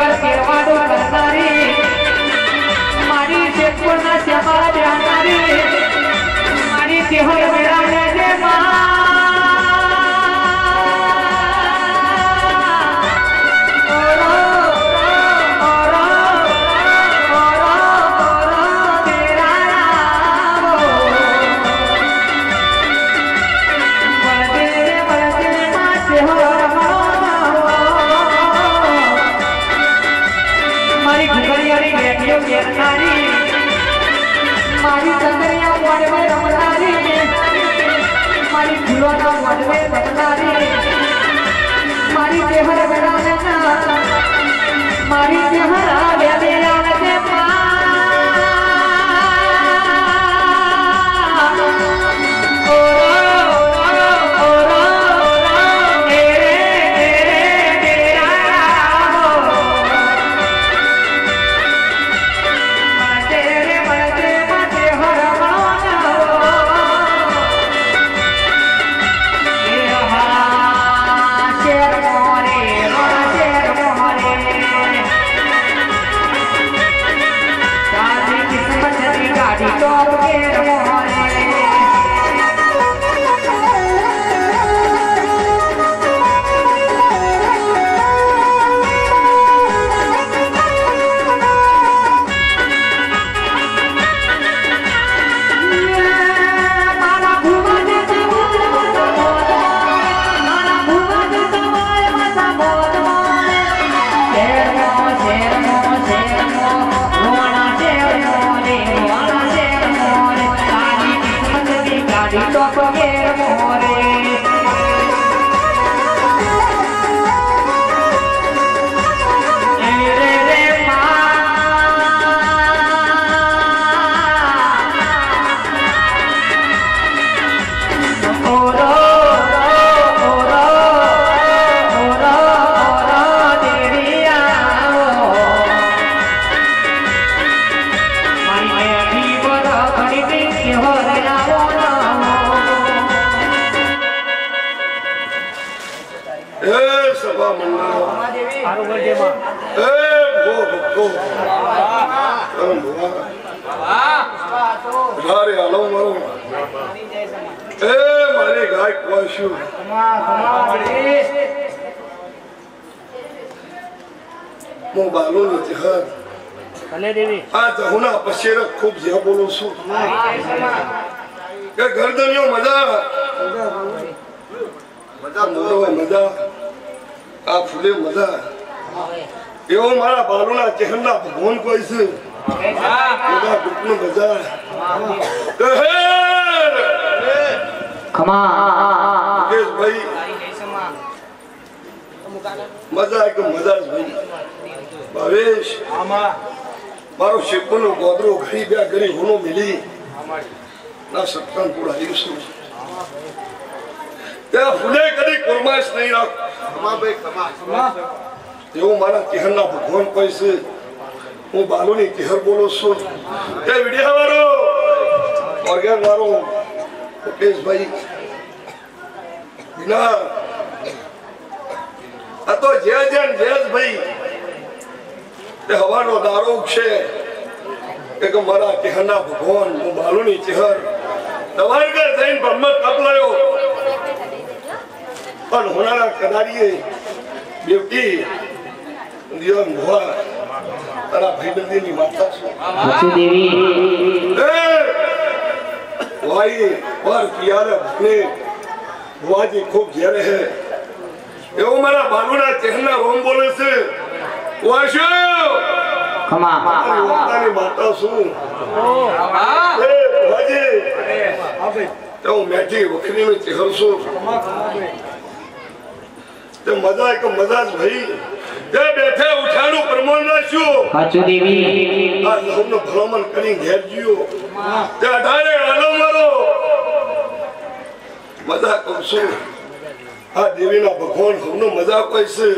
वर केवाडो करणारी माडी शेपूर्ण सेवा देणारी आणि तेव्हा હું બાલુ ની જહાજ આ જહુના પશેર ખૂબ જ્યાં બોલું છું કે ગરદનીઓ મજા મજા મજા આ ફૂલે મજા. એવો મારા બાલુના ચહેરના ભગવાન કોઈ છે. બધા દુઃખનું મજા. તો ભાઈ મજા એક મજા ભાઈ ભાવેશ, મારો શેપનો ગોદરો ઘડી બે ઘડી હોનો મિલી. ના સત્તાનપુર આવ્યું છું ત્યાં ફૂલે કદી કોરમાશ નહીં રાખ. એવું મારા ચહેરના ભગવાન કોઈ છે હું બાલુની ચહેર બોલું છું. તે વિડિયા વાળો. ઓર્ગેન વાળો મુકેશભાઈ વિના આ તો જે જેન જેસ ભાઈ તે હવાનો દારો છે. એક મારા ચહેરના ભગવાન હું બાલુની ચહેર દવારગર જઈને બ્રહ્મ કપલાયો લયો. પણ હોનારા કદારીએ બેવટી દિવાન ભુવા તારા ભાઈબંધીની માતા છું એ ભાઈ પર પિયારે ભને ભુવાજી ખૂબ ઘેરે હે એવું મારા બાલુના ચહેરના રોમ બોલે છે વાશો માતાની માતા છું એ ભુવાજી તો મેઠી વખરીનો ચહેરો છું તે મજા એક મજા જ ભાઈ તે બેઠે ઉઠાડું હાચું દેવી. આ સૌનો ભ્રમણ કરી ઘેર જીયો તે અઢારે હાલો મારો. મજા કરું છું. આ દેવીના ભગવાન હમનો મજા કોઈ છે.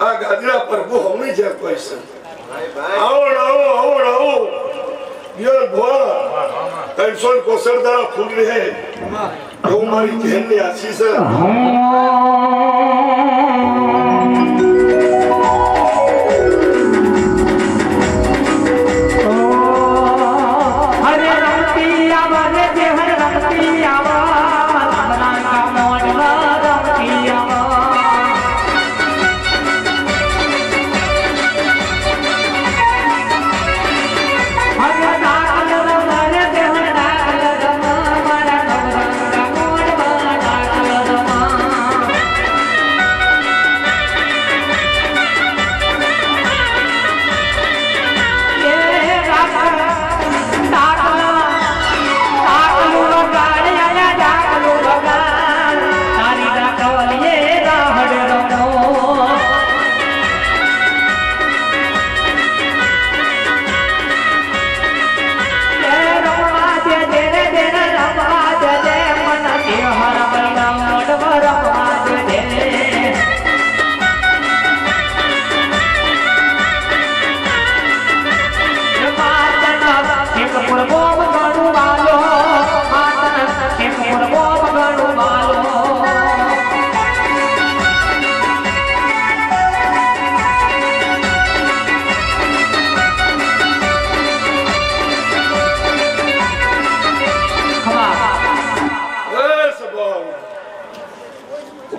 આ ગાદીના પ્રભુ હમણી જ્યાં કોઈ છે. આવો આવો આવો આવો. યર ભવા ત્રણસો કોસરદારા ફૂલ રહે. એવું મારી જહેનની આશીષ. છે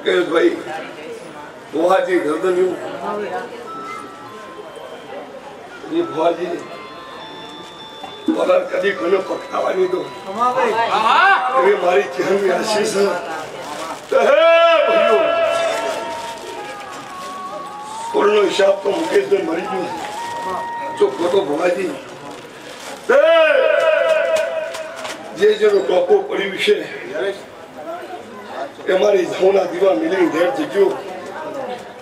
મુકેશભાઈ ભુવાજી ગરદન્યું. એ ભુવાજી બરાબર કદી કોઈને નહીં દો એવી મારી ચહેરની આશીષ હે હિસાબ તો મુકેશભાઈ મરી ગયો. જો ખોટો ભુવાજી. જે જેનો ટોપો પડી છે એ મારી દીવા મિલી ઘેર જગ્યો.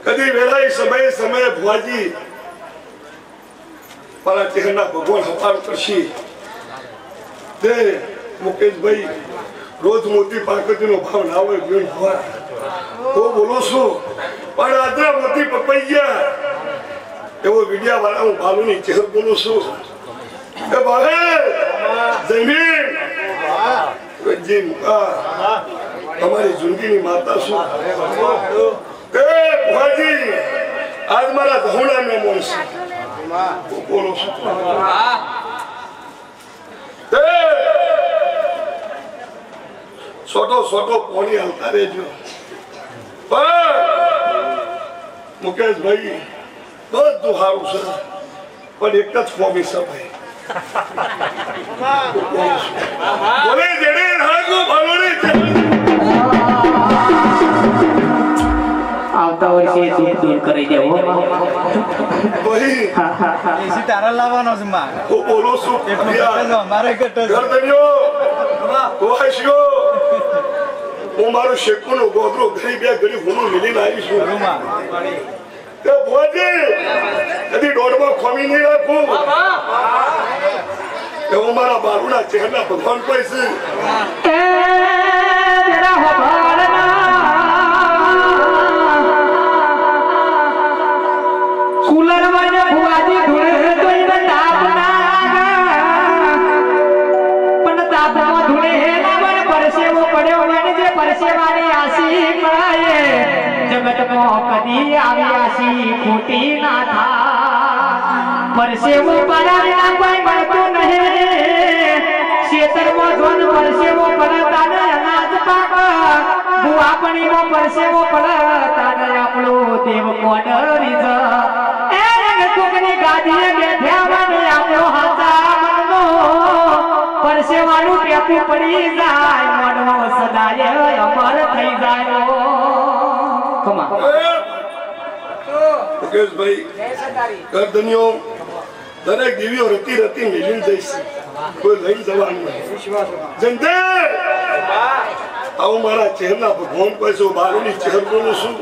કદી વેલાય સમયે સમયે ભુવાજી મારા ચહેરના ભગવાન હપાર કરશે. તે મુકેશભાઈ રોજ મોતી પાકતીનો ભાવ ના હોય બેન ભવા. તો બોલો છું પણ આજના મોતી પપાઈ ગયા એવો વિડિયા વાળા હું ભાલુની ચહેર બોલું છું. એ બાહે જમીન. તમારી જિંદગીની માતા શું? એ ભુવાજી આજ મારા ધહોણા મેં મળશે બોલો છું છોટો સોટો સોટો પોણી હાલતા રહેજો. પણ મુકેશભાઈ બધું સારું છે પણ એક જ ફોમી છે ભાઈ. બોલે જેડે હાગો ભાલોને આવતા વર્ષે દુઃખ દૂર કરી દેવો ભાઈ હા હા હા. એસી તારા લાવવાનો છે માં હું બોલું છું એટલું છે, અમારે ઘટે છે. ગરદનીઓ વાસીઓ હું મારું શેકુનું ગોદરું ઘરી બે ઘડી હું મિલીને આવીશું રૂમાં. તે ભુવાજી કદી દોડમાં ખોમી નહીં રાખું. એ હું મારા બાલુના ચહેરા ભગવાન પૈસી. છે એ તેરા હો પરસેવો પડાવ્યા કોઈ મળતું નહીં ખેતરમાં ધોન પરસેવો પડતા ને અનાજ પાક બુઆપણીમાં પરસેવો પડતા ને આપણો દેવ કોડ રીજ એ રંગકુકની ગાદીએ બેઠ્યા મને આપણો હાથા મનનો પરસેવાનું ટેપું પડી જાય મનનો સદાય અમર થઈ જાય કમા મુકેશભાઈ ગરદનીઓ દરેક દેવીઓ રતી રતી મિલીને જઈશ કોઈ લઈ જવાનું જંતે આવું મારા ચહેરના ભગવાન પાસે, બારોની ચહેર બોલું છું.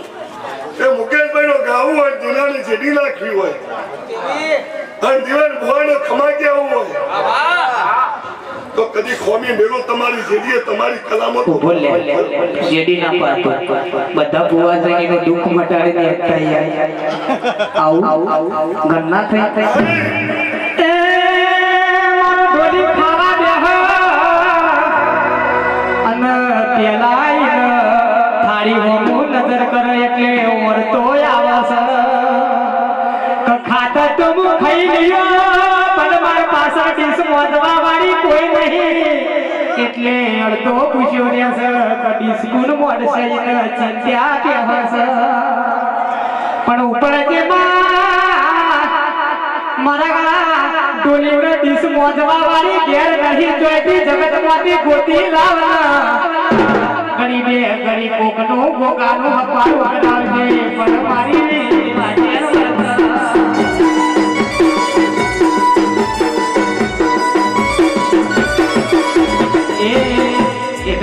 એ મુકેશભાઈ નો ગાવું હોય દિનાની જેડી નાખવી હોય. અને દીવાન ભગવાન ખમાકી આવું હોય. તો કદી ખોમી મેળો તમારી જેડીએ તમારી કલામત ઊભો લે જેડી ના પાતો બધા ભુવા જઈને દુઃખ મટાડીને એક થઈ જાય આવું ઘરના થઈ થઈ એ મારો ઢોલી ખાવા બેહ અને પેલાય થાળી હોમું નજર કરે એટલે ઓરતો આવે છે ખાતા તો હું ખાઈ લ્યો પણ મારા પાછળ ડીશ મોજવા વાળી કોઈ નહીં એટલે અડધો પૂછ્યો રે છે, કદી સ્કૂલ મોડશે ને પણ ઉપર ગરીબે ગરીબ કોકનો ગોગાનો હપારો કરાવજે પણ મારી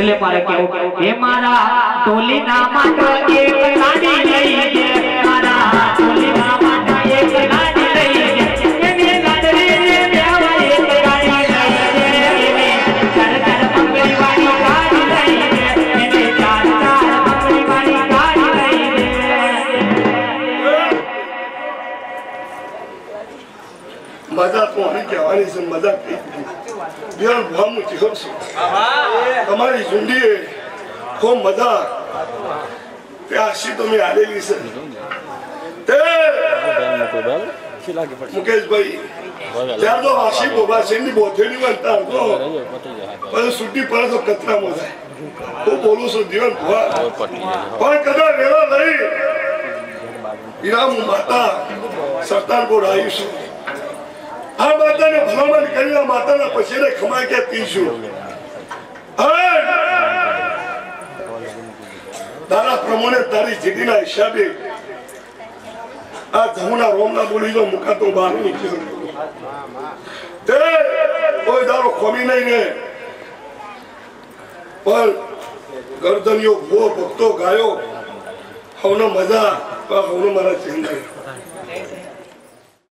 એટલે મારે કેવું હે મારા ટોલી ના માટે એક ગાડી લઈ મારા ટોલી ના માટે એક ભાવનું તમારી ઝુંડીએ મજા તે છે છે કચરામાં જાય. ખૂબ બોલું છું, જીવન ભુવા. પણ કદાચ વેળા લઈ ઈરામ માતા સરતારપુર આવીશું આ માતાને ભલામણ કરી આ માતાના પછીને ખમા કે પીશું. તારા પ્રમાણે તારી જીદીના હિસાબે આ ધમુના રોમના બોલી જો મુકાતો બહાર નીકળ્યો. તે કોઈ દારો ખોમી નહીં ને. પણ ગરદનિયો ભો ભક્તો ગાયો, હવનો મજા હવનો મારા ચિંતા